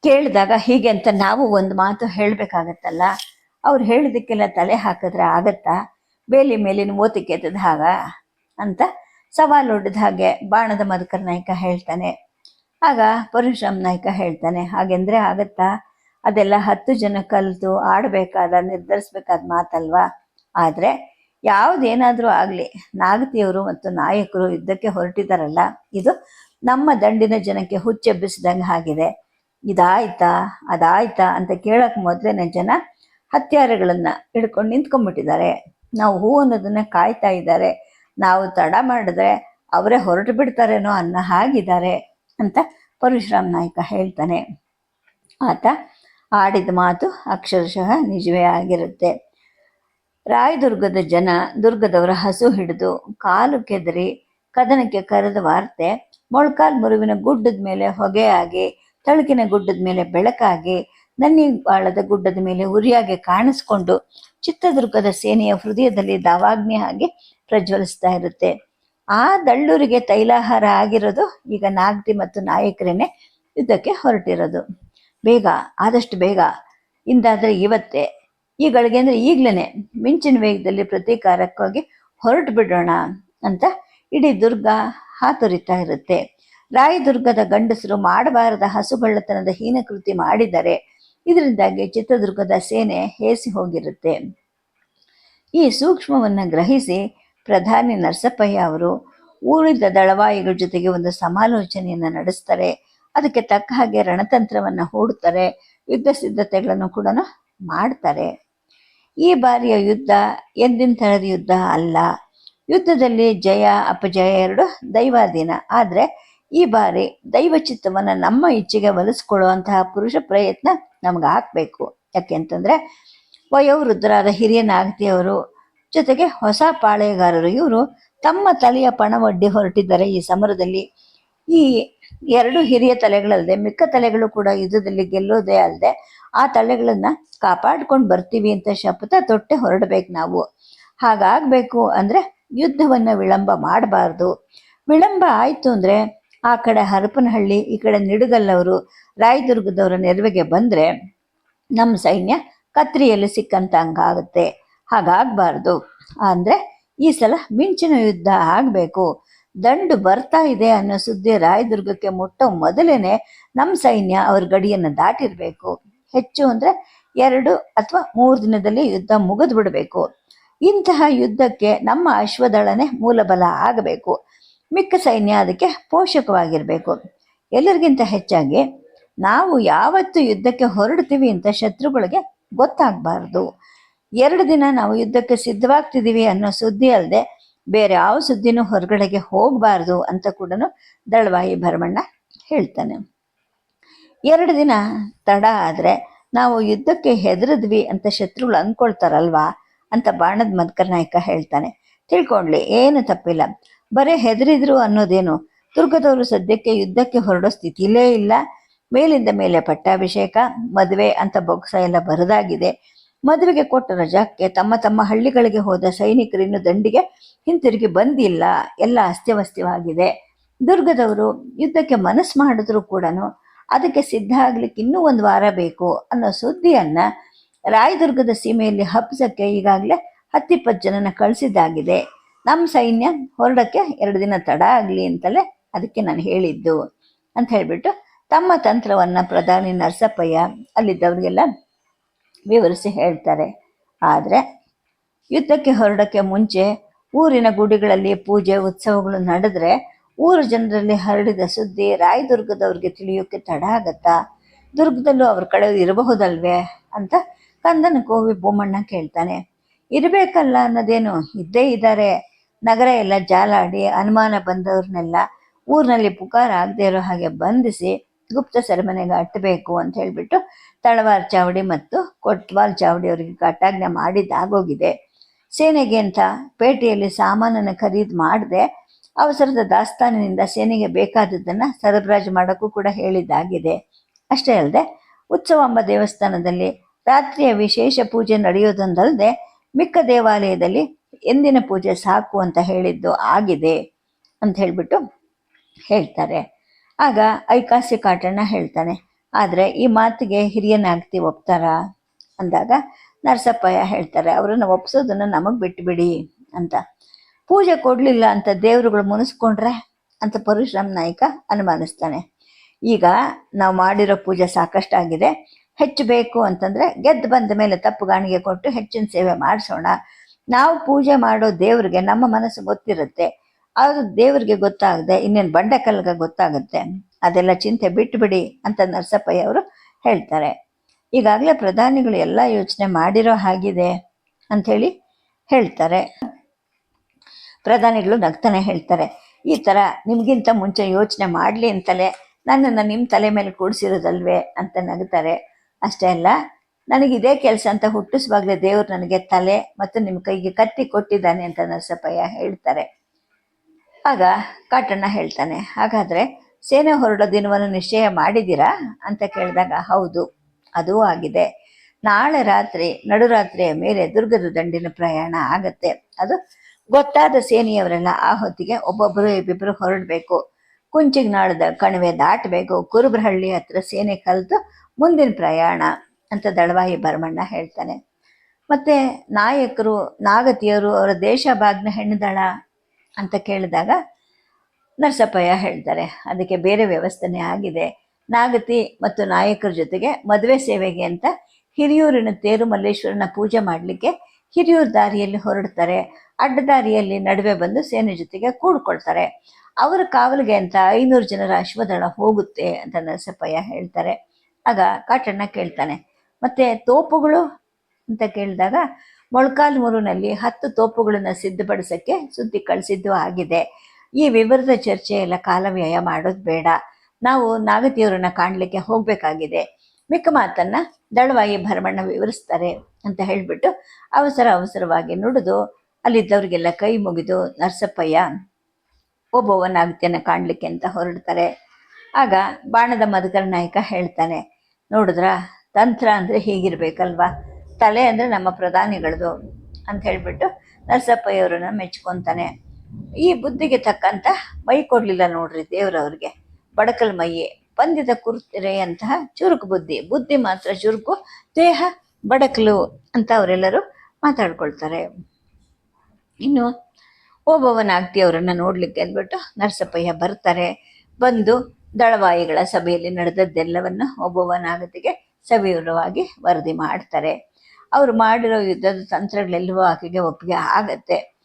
ಕೇಳಿದಾಗ ಹೀಗೆ ಅಂತ ನಾವು ಒಂದು ಮಾತು ಹೇಳಬೇಕಾಗತ್ತಲ್ಲ? ಅವ್ರು ಹೇಳಿದಕ್ಕೆಲ್ಲ ತಲೆ ಹಾಕಿದ್ರೆ ಆಗತ್ತಾ? ಬೇಲಿ ಮೇಲಿನ ಓತಿ ಕೆತ್ತದ ಹಾಗ? ಅಂತ ಸವಾಲು ಒಡ್ಡದ ಹಾಗೆ ಬಾಣದ ಮಧುಕರ್ ನಾಯ್ಕ ಹೇಳ್ತಾನೆ. ಆಗ ಪರಶುರಾಮ್ ನಾಯ್ಕ ಹೇಳ್ತಾನೆ, ಹಾಗೆಂದ್ರೆ ಆಗತ್ತಾ? ಅದೆಲ್ಲ ಹತ್ತು ಜನ ಕಲಿತು ಆಡಬೇಕಾದ, ನಿರ್ಧರಿಸ್ಬೇಕಾದ ಮಾತಲ್ವಾ? ಆದರೆ ಯಾವುದೇನಾದರೂ ಆಗಲಿ, ನಾಗತಿಯವರು ಮತ್ತು ನಾಯಕರು ಯುದ್ಧಕ್ಕೆ ಹೊರಟಿದ್ದಾರಲ್ಲ ಇದು ನಮ್ಮ ದಂಡಿನ ಜನಕ್ಕೆ ಹುಚ್ಚೆಬ್ಬಿಸಿದಂಗೆ ಆಗಿದೆ. ಇದಾಯ್ತಾ? ಅದಾಯ್ತಾ? ಅಂತ ಕೇಳೋಕೆ ಮೊದಲೇ ಜನ ಹತ್ಯಾರಗಳನ್ನ ಹಿಡ್ಕೊಂಡು ನಿಂತ್ಕೊಂಡ್ಬಿಟ್ಟಿದ್ದಾರೆ. ನಾವು ಹೂ ಅನ್ನೋದನ್ನ ಕಾಯ್ತಾ ಇದ್ದಾರೆ. ನಾವು ತಡ ಮಾಡಿದ್ರೆ ಅವರೇ ಹೊರಟು ಬಿಡ್ತಾರೇನೋ ಅನ್ನೋ ಹಾಗಿದ್ದಾರೆ ಅಂತ ಪರಶುರಾಮ್ ನಾಯಕ ಹೇಳ್ತಾನೆ. ಆತ ಆಡಿದ ಮಾತು ಅಕ್ಷರಶಃ ನಿಜವೇ ಆಗಿರುತ್ತೆ. ರಾಯದುರ್ಗದ ಜನ ದುರ್ಗದವರ ಹಸು ಹಿಡಿದು ಕಾಲು ಕೆದರಿ ಕದನಕ್ಕೆ ಕರೆದ ವಾರ್ತೆ, ಮೊಳಕಾಲ್ ಮುರುವಿನ ಗುಡ್ಡದ ಮೇಲೆ ಹೊಗೆಯಾಗಿ, ತಳುಕಿನ ಗುಡ್ಡದ ಮೇಲೆ ಬೆಳಕಾಗಿ ನನ್ನಿ ಬಾಳದ ಗುಡ್ಡದ ಮೇಲೆ ಉರಿಯಾಗಿ ಕಾಣಿಸ್ಕೊಂಡು ಚಿತ್ರದುರ್ಗದ ಸೇನೆಯ ಹೃದಯದಲ್ಲಿ ದಾವಾಗ್ನಿ ಹಾಗೆ ಪ್ರಜ್ವಲಿಸ್ತಾ ಇರುತ್ತೆ. ಆ ದಳ್ಳೂರಿಗೆ ತೈಲಾಹಾರ ಆಗಿರೋದು ಈಗ ನಾಗ್ದಿ ಮತ್ತು ನಾಯಕರೇನೆ ಯುದ್ಧಕ್ಕೆ ಹೊರಟಿರೋದು. ಬೇಗ, ಆದಷ್ಟು ಬೇಗ ಇಂದಾದರೆ ಇವತ್ತೇ. ಈ ಗಳಿಗೆ ಈಗಲೇ ಮಿಂಚಿನ ವೇಗದಲ್ಲಿ ಪ್ರತೀಕಾರಕ್ಕಾಗಿ ಹೊರಟು ಬಿಡೋಣ ಅಂತ ಇಡೀ ದುರ್ಗ ಹಾತೊರಿತಾ ಇರುತ್ತೆ. ರಾಯದುರ್ಗದ ಗಂಡಸರು ಮಾಡಬಾರದ ಹಸುಗಳ್ಳತನದ ಹೀನಕೃತಿ ಮಾಡಿದರೆ ಇದರಿಂದಾಗಿ ಚಿತ್ರದುರ್ಗದ ಸೇನೆ ಹೇಸಿ ಹೋಗಿರುತ್ತೆ. ಈ ಸೂಕ್ಷ್ಮವನ್ನು ಗ್ರಹಿಸಿ ಪ್ರಧಾನಿ ನರಸಪ್ಪಯ್ಯ ಅವರು ಊರಿದ ದಳವಾಯಿಗಳ ಜೊತೆಗೆ ಒಂದು ಸಮಾಲೋಚನೆಯನ್ನು ನಡೆಸ್ತಾರೆ. ಅದಕ್ಕೆ ತಕ್ಕ ಹಾಗೆ ರಣತಂತ್ರವನ್ನು ಹೂಡ್ತಾರೆ ಯುದ್ಧ ಸಿದ್ಧತೆಗಳನ್ನು ಕೂಡ ಮಾಡ್ತಾರೆ. ಈ ಬಾರಿಯ ಯುದ್ಧ ಎಂದಿನ ಥರದ ಯುದ್ಧ ಅಲ್ಲ. ಯುದ್ಧದಲ್ಲಿ ಜಯ, ಅಪಜಯ ಎರಡು ದೈವಾಧೀನ ಆದರೆ ಈ ಬಾರಿ ದೈವಚಿತ್ತವನ್ನು ನಮ್ಮ ಇಚ್ಛೆಗೆ ಒಲಿಸ್ಕೊಳ್ಳುವಂತಹ ಪುರುಷ ಪ್ರಯತ್ನ ನಮ್ಗೆ ಹಾಕಬೇಕು ಯಾಕೆ ಅಂತಂದರೆ ವಯೋವೃದ್ಧರಾದ ಹಿರಿಯ ನಾಗತಿಯವರು ಜೊತೆಗೆ ಹೊಸ ಪಾಳೆಯಗಾರರು ಇವರು ತಮ್ಮ ತಲೆಯ ಪಣವೊಡ್ಡಿ ಹೊರಟಿದ್ದಾರೆ ಈ ಸಮರದಲ್ಲಿ. ಈ ಎರಡು ಹಿರಿಯ ತಲೆಗಳಲ್ಲದೆ, ಮಿಕ್ಕ ತಲೆಗಳು ಕೂಡ ಯುದ್ಧದಲ್ಲಿ ಗೆಲ್ಲೋದೇ ಅಲ್ಲದೆ ಆ ತಲೆಗಳನ್ನ ಕಾಪಾಡ್ಕೊಂಡು ಬರ್ತೀವಿ ಅಂತ ಶಪಥ ತೊಟ್ಟೆ ಹೊರಡ್ಬೇಕು ನಾವು. ಹಾಗಾಗಬೇಕು ಅಂದರೆ ಯುದ್ಧವನ್ನು ವಿಳಂಬ ಮಾಡಬಾರ್ದು. ವಿಳಂಬ ಆಯಿತು ಅಂದರೆ ಆ ಕಡೆ ಹರಪನಹಳ್ಳಿ, ಈ ಕಡೆ ನಿಡುಗಲ್ಲವರು ರಾಯದುರ್ಗದವರ ನೆರವಿಗೆ ಬಂದರೆ ನಮ್ಮ ಸೈನ್ಯ ಕತ್ರಿಯಲ್ಲಿ ಸಿಕ್ಕಂತ ಹಂಗಾಗುತ್ತೆ ಹಾಗಾಗಬಾರ್ದು. ಅಂದರೆ ಈ ಸಲ ಮಿಂಚಿನ ಯುದ್ಧ ಆಗಬೇಕು. ದಂಡು ಬರ್ತಾ ಇದೆ ಅನ್ನೋ ಸುದ್ದಿ ರಾಯದುರ್ಗಕ್ಕೆ ಮುಟ್ಟೋ ಮೊದಲೇನೆ ನಮ್ಮ ಸೈನ್ಯ ಅವ್ರ ಗಡಿಯನ್ನು ದಾಟಿರಬೇಕು. ಹೆಚ್ಚು ಅಂದರೆ ಎರಡು ಅಥವಾ ಮೂರು ದಿನದಲ್ಲಿ ಯುದ್ಧ ಮುಗಿದು ಬಿಡಬೇಕು. ಇಂತಹ ಯುದ್ಧಕ್ಕೆ ನಮ್ಮ ಅಶ್ವದಳನೆ ಮೂಲಬಲ ಆಗಬೇಕು. ಮಿಕ್ಕ ಸೈನ್ಯ ಅದಕ್ಕೆ ಪೋಷಕವಾಗಿರಬೇಕು. ಎಲ್ಲರಿಗಿಂತ ಹೆಚ್ಚಾಗಿ ನಾವು ಯಾವತ್ತು ಯುದ್ಧಕ್ಕೆ ಹೊರಡ್ತೀವಿ ಅಂತ ಶತ್ರುಗಳಿಗೆ ಗೊತ್ತಾಗಬಾರ್ದು. ಎರಡು ದಿನ ನಾವು ಯುದ್ಧಕ್ಕೆ ಸಿದ್ಧವಾಗ್ತಿದ್ದೀವಿ ಅನ್ನೋ ಸುದ್ದಿ ಅಲ್ಲದೆ ಬೇರೆ ಯಾವ ಸುದ್ದಿನೂ ಹೊರಗಡೆಗೆ ಹೋಗಬಾರ್ದು ಅಂತ ಕೂಡ ದಳವಾಯಿ ಭರಮಣ್ಣ ಹೇಳ್ತಾನೆ. ಎರಡು ದಿನ ತಡ ಆದರೆ ನಾವು ಯುದ್ಧಕ್ಕೆ ಹೆದರಿದ್ವಿ ಅಂತ ಶತ್ರುಗಳು ಅಂದ್ಕೊಳ್ತಾರಲ್ವಾ ಅಂತ ಬಾಣದ ಮದ್ಕರ್ ನಾಯಕ ಹೇಳ್ತಾನೆ. ತಿಳ್ಕೊಂಡ್ಲಿ, ಏನು ತಪ್ಪಿಲ್ಲ. ಬರೀ ಹೆದರಿದ್ರು ಅನ್ನೋದೇನು? ದುರ್ಗದವರು ಸದ್ಯಕ್ಕೆ ಯುದ್ಧಕ್ಕೆ ಹೊರಡೋ ಸ್ಥಿತಿಲೇ ಇಲ್ಲ. ಮೇಲಿಂದ ಮೇಲೆ ಪಟ್ಟಾಭಿಷೇಕ, ಮದುವೆ ಅಂತ ಬೊಗ್ಸ ಎಲ್ಲ ಬರದಾಗಿದೆ. ಮದುವೆಗೆ ಕೊಟ್ಟ ರಜಾಕ್ಕೆ ತಮ್ಮ ತಮ್ಮ ಹಳ್ಳಿಗಳಿಗೆ ಹೋದ ಸೈನಿಕರು ಇನ್ನು ದಂಡಿಗೆ ಹಿಂತಿರುಗಿ ಬಂದಿಲ್ಲ. ಎಲ್ಲ ಅಸ್ತ್ಯವಸ್ತ್ಯವಾಗಿದೆ ದುರ್ಗದವರು ಯುದ್ಧಕ್ಕೆ ಮನಸ್ಸು ಮಾಡಿದ್ರು ಕೂಡ ಅದಕ್ಕೆ ಸಿದ್ಧ ಆಗ್ಲಿಕ್ಕೆ ಇನ್ನೂ ಒಂದು ವಾರ ಬೇಕು ಅನ್ನೋ ಸುದ್ದಿಯನ್ನ ರಾಯದುರ್ಗದ ಸೀಮೆಯಲ್ಲಿ ಹಬ್ಸಕ್ಕೆ ಈಗಾಗಲೇ ಹತ್ತಿಪ್ಪತ್ತು ಜನನ ಕಳಿಸಿದ್ದಾಗಿದೆ. ನಮ್ಮ ಸೈನ್ಯ ಹೊರಡಕ್ಕೆ ಎರಡು ದಿನ ತಡ ಆಗಲಿ ಅಂತಲೇ ಅದಕ್ಕೆ ನಾನು ಹೇಳಿದ್ದು. ಅಂತ ಹೇಳಿಬಿಟ್ಟು ತಮ್ಮ ತಂತ್ರವನ್ನು ಪ್ರಧಾನಿ ನರಸಪ್ಪಯ್ಯ ಅಲ್ಲಿದ್ದವರಿಗೆಲ್ಲ ವಿವರಿಸಿ ಹೇಳ್ತಾರೆ. ಆದರೆ ಯುದ್ಧಕ್ಕೆ ಹೊರಡಕ್ಕೆ ಮುಂಚೆ ಊರಿನ ಗುಡಿಗಳಲ್ಲಿ ಪೂಜೆ, ಉತ್ಸವಗಳು ನಡೆದ್ರೆ ಊರು ಜನರಲ್ಲಿ ಹರಡಿದ ಸುದ್ದಿ ರಾಯದುರ್ಗದವ್ರಿಗೆ ತಿಳಿಯೋಕ್ಕೆ ತಡ ಆಗತ್ತಾ? ದುರ್ಗದಲ್ಲೂ ಅವ್ರ ಕಡೆ ಇರಬಹುದಲ್ವೇ? ಅಂತ ಕಂದನ ಕೋವಿ ಬೊಮ್ಮಣ್ಣ ಕೇಳ್ತಾನೆ. ಇರಬೇಕಲ್ಲ ಅನ್ನೋದೇನು? ಇದ್ದೇ ಇದ್ದಾರೆ. ನಗರ ಎಲ್ಲ ಜಾಲಾಡಿ, ಅನುಮಾನ ಬಂದವ್ರನ್ನೆಲ್ಲ ಊರಿನಲ್ಲಿ ಪುಕಾರ ಆಗದೆ ಇರೋ ಹಾಗೆ ಬಂಧಿಸಿ ಗುಪ್ತ ಸೆರೆಮನೆಗೆ ಅಟ್ಟಬೇಕು ಅಂತ ಹೇಳಿಬಿಟ್ಟು ತಳವಾರ್ ಚಾವಡಿ ಮತ್ತು ಕೊಟ್ವಾಲ್ ಚಾವಡಿ ಅವರಿಗೆ ಕಟ್ಟಾಜ್ಞೆ ಮಾಡಿದ್ದಾಗೋಗಿದೆ ಸೇನೆಗೆ ಅಂತ ಪೇಟೆಯಲ್ಲಿ ಸಾಮಾನನ್ನು ಖರೀದಿ ಮಾಡದೆ ಅವಸರದ ದಾಸ್ತಾನಿನಿಂದ ಸೇನೆಗೆ ಬೇಕಾದದ್ದನ್ನು ಸರಬರಾಜು ಮಾಡೋಕ್ಕೂ ಕೂಡ ಹೇಳಿದ್ದಾಗಿದೆ. ಅಷ್ಟೇ ಅಲ್ಲದೆ ಉತ್ಸವಾಂಬ ದೇವಸ್ಥಾನದಲ್ಲಿ ರಾತ್ರಿಯ ವಿಶೇಷ ಪೂಜೆ ನಡೆಯೋದೊಂದಲ್ಲದೆ ಮಿಕ್ಕ ದೇವಾಲಯದಲ್ಲಿ ಎಂದಿನ ಪೂಜೆ ಸಾಕು ಅಂತ ಹೇಳಿದ್ದು ಆಗಿದೆ ಅಂತ ಹೇಳಿಬಿಟ್ಟು ಹೇಳ್ತಾರೆ. ಆಗ ಐಕಾಸಿ ಕಾಟಣ್ಣ ಹೇಳ್ತಾನೆ, ಆದರೆ ಈ ಮಾತಿಗೆ ಹಿರಿಯನಾಗ್ತಿ ಒಪ್ತಾರಾ? ಅಂದಾಗ, ನರಸಪ್ಪಯ್ಯ ಹೇಳ್ತಾರೆ, ಅವರನ್ನು ಒಪ್ಸೋದನ್ನು ನಮಗೆ ಬಿಟ್ಟುಬಿಡಿ ಅಂತ. ಪೂಜೆ ಕೊಡಲಿಲ್ಲ ಅಂತ ದೇವರುಗಳು ಮುನಿಸ್ಕೊಂಡ್ರೆ? ಅಂತ ಪರಶುರಾಮ್ ನಾಯಕ ಅನುಮಾನಿಸ್ತಾನೆ. ಈಗ ನಾವು ಮಾಡಿರೋ ಪೂಜೆ ಸಾಕಷ್ಟಾಗಿದೆ, ಹೆಚ್ಚು ಬೇಕು ಅಂತಂದರೆ ಗೆದ್ದು ಬಂದ ಮೇಲೆ ತಪ್ಪು ಗಾಣಿಗೆ ಕೊಟ್ಟು ಹೆಚ್ಚಿನ ಸೇವೆ ಮಾಡಿಸೋಣ. ನಾವು ಪೂಜೆ ಮಾಡೋ ದೇವರಿಗೆ ನಮ್ಮ ಮನಸ್ಸು ಗೊತ್ತಿರುತ್ತೆ. ಅದು ದೇವರಿಗೆ ಗೊತ್ತಾಗದೆ, ಇನ್ನೇನು ಬಂಡೆಕಲ್ಗೆ ಗೊತ್ತಾಗುತ್ತೆ. ಅದೆಲ್ಲ ಚಿಂತೆ ಬಿಟ್ಬಿಡಿ ಅಂತ ನರಸಪ್ಪಯ್ಯ ಅವರು ಹೇಳ್ತಾರೆ. ಈಗಾಗಲೇ ಪ್ರಧಾನಿಗಳು ಎಲ್ಲ ಯೋಚನೆ ಮಾಡಿರೋ ಹಾಗಿದೆ ಅಂಥೇಳಿ ಹೇಳ್ತಾರೆ. ಪ್ರಧಾನಿಗಳು ನಗ್ತಾನೆ ಹೇಳ್ತಾರೆ, ಈ ಥರ ನಿಮಗಿಂತ ಮುಂಚೆ ಯೋಚನೆ ಮಾಡಲಿ ಅಂತಲೇ ನನ್ನನ್ನು ನಿಮ್ಮ ತಲೆ ಮೇಲೆ ಕೂಡಿಸಿರೋದಲ್ವೇ? ಅಂತ ನಗ್ತಾರೆ. ಅಷ್ಟೇ ಅಲ್ಲ ನನಗಿದೇ ಕೆಲಸ ಅಂತ ಹುಟ್ಟಿಸುವಾಗಲೇ ದೇವರು ನನಗೆ ತಲೆ ಮತ್ತು ನಿಮ್ಮ ಕೈಗೆ ಕತ್ತಿ ಕೊಟ್ಟಿದ್ದಾನೆ ಅಂತ ನರಸಪ್ಪಯ್ಯ ಹೇಳ್ತಾರೆ. ಆಗ ಕಾಟಣ್ಣ ಹೇಳ್ತಾನೆ, ಹಾಗಾದ್ರೆ ಸೇನೆ ಹೊರಡೋ ದಿನವನ್ನು ನಿಶ್ಚಯ ಮಾಡಿದ್ದೀರಾ? ಅಂತ ಕೇಳಿದಾಗ, ಹೌದು, ಅದೂ ಆಗಿದೆ. ನಾಳೆ ರಾತ್ರಿ, ನಡುರಾತ್ರಿಯ ಮೇಲೆ ದುರ್ಗದ ದಂಡಿನ ಪ್ರಯಾಣ ಆಗತ್ತೆ. ಅದು ಗೊತ್ತಾದ ಸೇನೆಯವರೆಲ್ಲ ಆ ಹೊತ್ತಿಗೆ ಒಬ್ಬೊಬ್ಬರು ಇಬ್ಬಿಬ್ಬರು ಹೊರಡಬೇಕು. ಕುಂಚಿಗ್ನಾಳದ ಕಣಿವೆ ದಾಟಬೇಕು. ಕುರುಬ್ರಹಳ್ಳಿ ಹತ್ರ ಸೇನೆ ಕಲಿತು ಮುಂದಿನ ಪ್ರಯಾಣ, ಅಂತ ದಳವಾಯಿ ಭರಮಣ್ಣ ಹೇಳ್ತಾನೆ. ಮತ್ತೆ ನಾಯಕರು, ನಾಗತಿಯರು ಅವರ ದೇಶ ಬಾಗ್ನ ಹೆಣ್ಣುದಳ ಅಂತ ಕೇಳಿದಾಗ, ನರಸಪ್ಪಯ್ಯ ಹೇಳ್ತಾರೆ, ಅದಕ್ಕೆ ಬೇರೆ ವ್ಯವಸ್ಥೆನೇ ಆಗಿದೆ. ನಾಗತಿ ಮತ್ತು ನಾಯಕರ ಜೊತೆಗೆ ಮದುವೆ ಸೇವೆಗೆ ಅಂತ ಹಿರಿಯೂರಿನ ತೇರು ಮಲ್ಲೇಶ್ವರನ ಪೂಜೆ ಮಾಡಲಿಕ್ಕೆ ಹಿರಿಯೂರು ದಾರಿಯಲ್ಲಿ ಹೊರಡ್ತಾರೆ. ಅಡ್ಡದಾರಿಯಲ್ಲಿ ನಡುವೆ ಬಂದು ಸೇನೆ ಜೊತೆಗೆ ಕೂಡ್ಕೊಳ್ತಾರೆ. ಅವರ ಕಾವಲಿಗೆ ಅಂತ ಐನೂರು ಜನರ ಅಶ್ವದಳ ಹೋಗುತ್ತೆ ಅಂತ ನರಸಪ್ಪಯ್ಯ ಹೇಳ್ತಾರೆ. ಆಗ ಕಾಟಣ್ಣ ಕೇಳ್ತಾನೆ, ಮತ್ತೆ ತೋಪುಗಳು? ಅಂತ ಕೇಳಿದಾಗ ಮೊಳಕಾಲ್ಮೂರಿನಲ್ಲಿ ಹತ್ತು ತೋಪುಗಳನ್ನು ಸಿದ್ಧಪಡಿಸಕ್ಕೆ ಸುದ್ದಿ ಕಳಿಸಿದ್ದು ಆಗಿದೆ. ಈ ವಿವರದ ಚರ್ಚೆ ಎಲ್ಲ ಕಾಲವ್ಯಯ ಮಾಡೋದು ಬೇಡ. ನಾವು ನಾಗತಿಯವರನ್ನ ಕಾಣಲಿಕ್ಕೆ ಹೋಗಬೇಕಾಗಿದೆ. ಮಿಕ್ಕ ಮಾತನ್ನ ದಳವಾಗಿ ಭರಮಣ್ಣ ವಿವರಿಸ್ತಾರೆ ಅಂತ ಹೇಳಿಬಿಟ್ಟು ಅವಸರ ಅವಸರವಾಗಿ ನುಡಿದು ಅಲ್ಲಿದ್ದವರಿಗೆಲ್ಲ ಕೈ ಮುಗಿದು, ನರಸಪ್ಪಯ್ಯ ಒಬ್ಬೊಬ್ಬ ನಾಗತಿಯನ್ನು ಕಾಣಲಿಕ್ಕೆ ಅಂತ ಹೊರಡ್ತಾರೆ. ಆಗ ಬಾಣದ ಮಧುಕರ ನಾಯಕ ಹೇಳ್ತಾನೆ, ನೋಡಿದ್ರ, ತಂತ್ರ ಅಂದರೆ ಹೀಗಿರ್ಬೇಕಲ್ವಾ? ತಲೆ ಅಂದರೆ ನಮ್ಮ ಪ್ರಧಾನಿಗಳದು ಅಂತ ಹೇಳಿಬಿಟ್ಟು ನರಸಪ್ಪಯ್ಯವ್ರನ್ನ ಮೆಚ್ಕೊತಾನೆ. ಈ ಬುದ್ಧಿಗೆ ತಕ್ಕಂತ ಮೈ ಕೊಡಲಿಲ್ಲ ನೋಡ್ರಿ ದೇವ್ರವ್ರಿಗೆ ಬಡಕಲ್ ಮೈಯೇ. ಪಂದ್ಯದ ಕುರ್ತಿರೆಯಂತಹ ಚುರುಕು ಬುದ್ಧಿ. ಬುದ್ಧಿ ಮಾತ್ರ ಚುರುಕು, ದೇಹ ಬಡಕಲು ಅಂತ ಅವರೆಲ್ಲರೂ ಮಾತಾಡ್ಕೊಳ್ತಾರೆ. ಇನ್ನು ಓಬವ್ವನಾಗ್ತಿ ಅವರನ್ನು ನೋಡಲಿಕ್ಕೆ ಅಂದ್ಬಿಟ್ಟು ನರಸಪ್ಪಯ್ಯ ಬರ್ತಾರೆ. ಬಂದು ದಳವಾಯಿಗಳ ಸಭೆಯಲ್ಲಿ ನಡೆದದ್ದೆಲ್ಲವನ್ನು ಒಬ್ಬೊಬ್ಬನಾಗತಿಗೆ ಸವಿವರವಾಗಿ ವರದಿ ಮಾಡ್ತಾರೆ. ಅವರು ಮಾಡಿರೋ ಯುದ್ಧದ ತಂತ್ರಗಳೆಲ್ಲವೂ ಆಕೆಗೆ ಒಪ್ಪಿಗೆ ಆಗತ್ತೆ.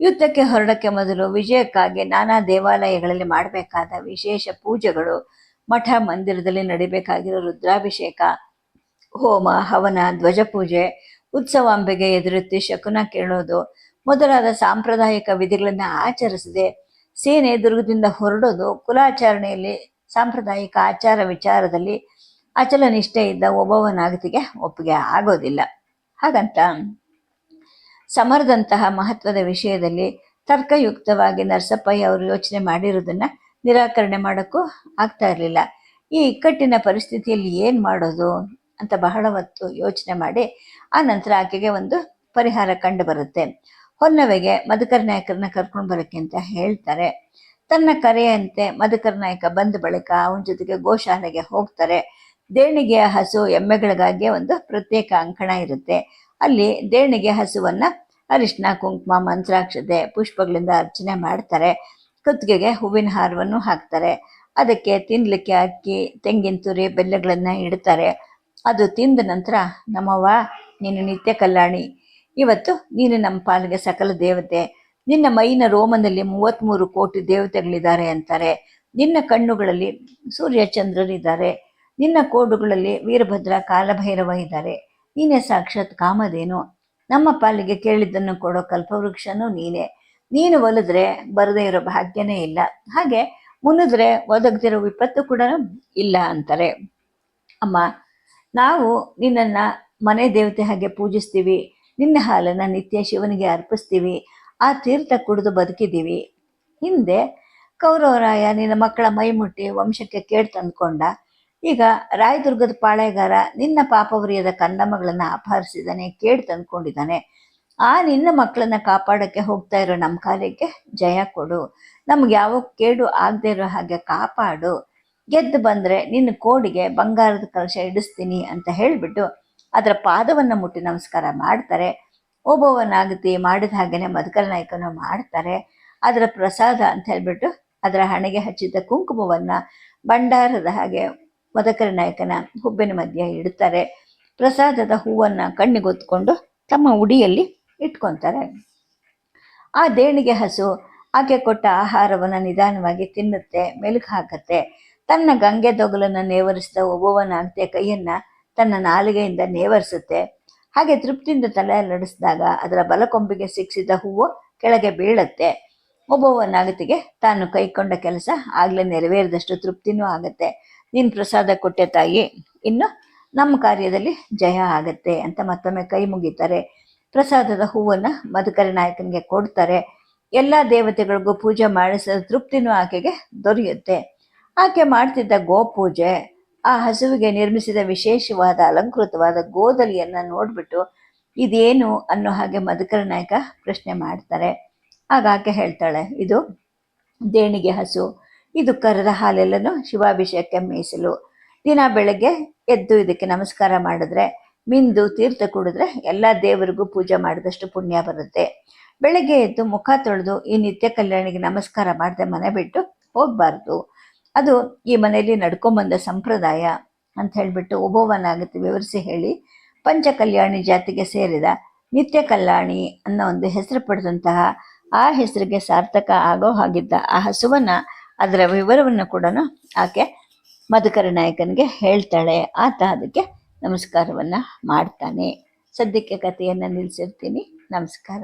ಯುದ್ಧಕ್ಕೆ ಹೊರಡಕ್ಕೆ ಮೊದಲು ವಿಜಯಕ್ಕಾಗಿ ನಾನಾ ದೇವಾಲಯಗಳಲ್ಲಿ ಮಾಡಬೇಕಾದ ವಿಶೇಷ ಪೂಜೆಗಳು, ಮಠ ಮಂದಿರದಲ್ಲಿ ನಡಿಬೇಕಾಗಿರೋ ರುದ್ರಾಭಿಷೇಕ, ಹೋಮ, ಹವನ, ಧ್ವಜ ಪೂಜೆ, ಉತ್ಸವಾಂಬೆಗೆ ಎದುರುತ್ತಿ ಶಕುನ ಕೇಳೋದು, ಮೊದಲಾದ ಸಾಂಪ್ರದಾಯಿಕ ವಿಧಿಗಳನ್ನು ಆಚರಿಸದೆ ಸೇನೆ ದುರ್ಗದಿಂದ ಹೊರಡೋದು, ಕುಲಾಚರಣೆಯಲ್ಲಿ ಸಾಂಪ್ರದಾಯಿಕ ಆಚಾರ ವಿಚಾರದಲ್ಲಿ ಅಚಲ ನಿಷ್ಠೆ ಇದ್ದ ಒಬ್ಬವನಾಗತಿಗೆ ಒಪ್ಪಿಗೆ ಆಗೋದಿಲ್ಲ. ಹಾಗಂತ ಸಮರದಂತಹ ಮಹತ್ವದ ವಿಷಯದಲ್ಲಿ ತರ್ಕಯುಕ್ತವಾಗಿ ನರಸಪ್ಪಯ್ಯ ಅವರು ಯೋಚನೆ ಮಾಡಿರೋದನ್ನು ನಿರಾಕರಣೆ ಮಾಡೋಕ್ಕೂ ಆಗ್ತಾ ಇರಲಿಲ್ಲ. ಈ ಇಕ್ಕಟ್ಟಿನ ಪರಿಸ್ಥಿತಿಯಲ್ಲಿ ಏನು ಮಾಡೋದು ಅಂತ ಬಹಳ ಹೊತ್ತು ಯೋಚನೆ ಮಾಡಿ ಆ ನಂತರ ಆಕೆಗೆ ಒಂದು ಪರಿಹಾರ ಕಂಡು ಬರುತ್ತೆ. ಹೊನ್ನವೆಗೆ ಮಧುಕರ್ ನಾಯಕರನ್ನ ಕರ್ಕೊಂಡು ಬರೋಕ್ಕೆ ಅಂತ ಹೇಳ್ತಾರೆ. ತನ್ನ ಕರೆಯಂತೆ ಮಧುಕರ್ ನಾಯಕ ಬಂದ ಬಳಿಕ ಅವನ ಜೊತೆಗೆ ಗೋಶಾಲೆಗೆ ಹೋಗ್ತಾರೆ. ದೇಣಿಗೆಯ ಹಸು ಎಮ್ಮೆಗಳಿಗಾಗಿ ಒಂದು ಪ್ರತ್ಯೇಕ ಅಂಕಣ ಇರುತ್ತೆ. ಅಲ್ಲಿ ದೇಣಿಗೆ ಹಸುವನ್ನು ಅರಿಶಿನ, ಕುಂಕುಮ, ಮಂತ್ರಾಕ್ಷತೆ, ಪುಷ್ಪಗಳಿಂದ ಅರ್ಚನೆ ಮಾಡ್ತಾರೆ. ಕುತ್ತಿಗೆಗೆ ಹೂವಿನ ಹಾರವನ್ನು ಹಾಕ್ತಾರೆ. ಅದಕ್ಕೆ ತಿನ್ನಲಿಕ್ಕೆ ಅಕ್ಕಿ, ತೆಂಗಿನ ತುರಿ, ಬೆಲ್ಲಗಳನ್ನು ಇಡ್ತಾರೆ. ಅದು ತಿಂದ ನಂತರ, ನಮ್ಮವ್ವ, ನೀನು ನಿತ್ಯ ಕಲ್ಯಾಣಿ. ಇವತ್ತು ನೀನು ನಮ್ಮ ಪಾಲಿಗೆ ಸಕಲ ದೇವತೆ. ನಿನ್ನ ಮೈನ ರೋಮನಲ್ಲಿ ಮೂವತ್ತ್ಮೂರು ಕೋಟಿ ದೇವತೆಗಳಿದ್ದಾರೆ ಅಂತಾರೆ. ನಿನ್ನ ಕಣ್ಣುಗಳಲ್ಲಿ ಸೂರ್ಯ ಚಂದ್ರರಿದ್ದಾರೆ. ನಿನ್ನ ಕೋಡುಗಳಲ್ಲಿ ವೀರಭದ್ರ ಕಾಲಭೈರವ ಇದ್ದಾರೆ ನೀನೇ ಸಾಕ್ಷಾತ್ ಕಾಮಧೇನು. ನಮ್ಮ ಪಾಲಿಗೆ ಕೇಳಿದ್ದನ್ನು ಕೊಡೋ ಕಲ್ಪವೃಕ್ಷನೂ ನೀನೇ. ನೀನು ಒಲಿದ್ರೆ ಬರದೇ ಇರೋ ಭಾಗ್ಯನೇ ಇಲ್ಲ. ಹಾಗೆ ಮುನಿದ್ರೆ ಒದಗದಿರೋ ವಿಪತ್ತು ಕೂಡ ಇಲ್ಲ ಅಂತಾರೆ. ಅಮ್ಮ, ನಾವು ನಿನ್ನನ್ನ ಮನೆ ದೇವತೆ ಹಾಗೆ ಪೂಜಿಸ್ತೀವಿ. ನಿನ್ನ ಹಾಲನ್ನ ನಿತ್ಯ ಶಿವನಿಗೆ ಅರ್ಪಿಸ್ತೀವಿ. ಆ ತೀರ್ಥ ಕುಡಿದು ಬದುಕಿದ್ದೀವಿ. ಹಿಂದೆ ಕೌರವರಾಯ ನಿನ್ನ ಮಕ್ಕಳ ಮೈ ಮುಟ್ಟಿ ವಂಶಕ್ಕೆ ಕೇಡ್ ತಂದ್ಕೊಂಡ. ಈಗ ರಾಯದುರ್ಗದ ಪಾಳೆಗಾರ ನಿನ್ನ ಪಾಪವರಿಯದ ಕಂದಮಗಳನ್ನು ಅಪಹರಿಸಿದ್ದಾನೆ ಕೇಳಿ ತಂದ್ಕೊಂಡಿದ್ದಾನೆ. ಆ ನಿನ್ನ ಮಕ್ಕಳನ್ನ ಕಾಪಾಡಕ್ಕೆ ಹೋಗ್ತಾ ಇರೋ ನಮ್ಮ ಕಾರ್ಯಕ್ಕೆ ಜಯ ಕೊಡು. ನಮ್ಗೆ ಯಾವ ಕೇಡು ಆಗದೆ ಇರೋ ಹಾಗೆ ಕಾಪಾಡು. ಗೆದ್ದು ಬಂದ್ರೆ ನಿನ್ನ ಕೋಡಿಗೆ ಬಂಗಾರದ ಕಲಶ ಇಡಿಸ್ತೀನಿ ಅಂತ ಹೇಳಿಬಿಟ್ಟು ಅದರ ಪಾದವನ್ನು ಮುಟ್ಟಿ ನಮಸ್ಕಾರ ಮಾಡ್ತಾರೆ. ಒಬ್ಬೊಬ್ಬ ನಾಗತಿ ಮಾಡಿದ ಹಾಗೆಯೇ ಮಧುಕರ ನಾಯಕನ ಮಾಡ್ತಾರೆ. ಅದರ ಪ್ರಸಾದ ಅಂತ ಹೇಳ್ಬಿಟ್ಟು ಅದರ ಹಣೆಗೆ ಹಚ್ಚಿದ್ದ ಕುಂಕುಮವನ್ನ ಭಂಡಾರದ ಹಾಗೆ ಮದಕರ ನಾಯಕನ ಹುಬ್ಬಿನ ಮಧ್ಯ ಇಡ್ತಾರೆ ಪ್ರಸಾದದ ಹೂವನ್ನ ಕಣ್ಣಿಗೊತ್ಕೊಂಡು ತಮ್ಮ ಉಡಿಯಲ್ಲಿ ಇಟ್ಕೊಂತಾರೆ. ಆ ದೇಣಿಗೆ ಹಸು ಆಕೆ ಕೊಟ್ಟ ಆಹಾರವನ್ನು ನಿಧಾನವಾಗಿ ತಿನ್ನುತ್ತೆ, ಮೆಲುಕು ಹಾಕತ್ತೆ. ತನ್ನ ಗಂಗೆ ದೊಗಲನ್ನ ನೇವರಿಸಿದ ಒಬ್ಬವನಾಗತೆ ಕೈಯನ್ನ ತನ್ನ ನಾಲಿಗೆಯಿಂದ ನೇವರಿಸುತ್ತೆ. ಹಾಗೆ ತೃಪ್ತಿಯಿಂದ ತಲೆ ನಡೆಸಿದಾಗ ಅದರ ಬಲಕೊಂಬಿಗೆ ಸಿಕ್ಕಿಸಿದ ಹೂವು ಕೆಳಗೆ ಬೀಳತ್ತೆ. ಒಬ್ಬೊಬ್ಬನಾಗತಿಗೆ ತಾನು ಕೈಕೊಂಡ ಕೆಲಸ ಆಗ್ಲೇ ನೆರವೇರಿದಷ್ಟು ತೃಪ್ತಿನೂ ಆಗತ್ತೆ. ನೀನು ಪ್ರಸಾದ ಕೊಟ್ಟೆ ತಾಯಿ, ಇನ್ನು ನಮ್ಮ ಕಾರ್ಯದಲ್ಲಿ ಜಯ ಆಗತ್ತೆ ಅಂತ ಮತ್ತೊಮ್ಮೆ ಕೈ ಮುಗಿತಾರೆ. ಪ್ರಸಾದದ ಹೂವನ್ನು ಮಧುಕರಿ ನಾಯಕನಿಗೆ ಕೊಡ್ತಾರೆ. ಎಲ್ಲ ದೇವತೆಗಳಿಗೂ ಪೂಜೆ ಮಾಡಿಸಿದ ತೃಪ್ತಿನೂ ಆಕೆಗೆ ದೊರೆಯುತ್ತೆ. ಆಕೆ ಮಾಡ್ತಿದ್ದ ಗೋಪೂಜೆ, ಆ ಹಸುವಿಗೆ ನಿರ್ಮಿಸಿದ ವಿಶೇಷವಾದ ಅಲಂಕೃತವಾದ ಗೋದಲಿಯನ್ನ ನೋಡ್ಬಿಟ್ಟು ಇದೇನು ಅನ್ನೋ ಹಾಗೆ ಮಧುಕರ ನಾಯಕ ಪ್ರಶ್ನೆ ಮಾಡ್ತಾರೆ. ಆಗ ಆಕೆ ಹೇಳ್ತಾಳೆ, ಇದು ದೇಣಿಗೆ ಹಸು ಇದು ಕರೆದ ಹಾಲೆಲ್ಲನೂ ಶಿವಾಭಿಷೇಕಕ್ಕೆ ಮೀಸಲು ದಿನ ಬೆಳಗ್ಗೆ ಎದ್ದು ಇದಕ್ಕೆ ನಮಸ್ಕಾರ ಮಾಡಿದ್ರೆ, ಮಿಂದು ತೀರ್ಥ ಕುಡಿದ್ರೆ ಎಲ್ಲ ದೇವರಿಗೂ ಪೂಜೆ ಮಾಡಿದಷ್ಟು ಪುಣ್ಯ ಬರುತ್ತೆ. ಬೆಳಗ್ಗೆ ಎದ್ದು ಮುಖ ತೊಳೆದು ಈ ನಿತ್ಯ ಕಲ್ಯಾಣಿಗೆ ನಮಸ್ಕಾರ ಮಾಡದೆ ಮನೆ ಬಿಟ್ಟು ಹೋಗಬಾರ್ದು. ಅದು ಈ ಮನೆಯಲ್ಲಿ ನಡ್ಕೊಂಬಂದ ಸಂಪ್ರದಾಯ ಅಂತ ಹೇಳಿಬಿಟ್ಟು ಒಬ್ಬೊಬ್ಬನಾಗುತ್ತೆ ವಿವರಿಸಿ ಹೇಳಿ. ಪಂಚ ಕಲ್ಯಾಣಿ ಜಾತಿಗೆ ಸೇರಿದ ನಿತ್ಯ ಕಲ್ಯಾಣಿ ಅನ್ನೋ ಒಂದು ಹೆಸರು ಪಡೆದಂತಹ ಆ ಹೆಸರಿಗೆ ಸಾರ್ಥಕ ಆಗೋ ಹಾಗಿದ್ದ ಆ ಹಸುವನ್ನ ಅದರ ವಿವರವನ್ನು ಕೂಡ ಆಕೆ ಮಧುಕರ ನಾಯಕನಿಗೆ ಹೇಳ್ತಾಳೆ. ಆತ ಅದಕ್ಕೆ ನಮಸ್ಕಾರವನ್ನು ಮಾಡ್ತಾನೆ. ಸದ್ಯಕ್ಕೆ ಕಥೆಯನ್ನು ನಿಲ್ಲಿಸಿರ್ತೀನಿ ನಮಸ್ಕಾರ.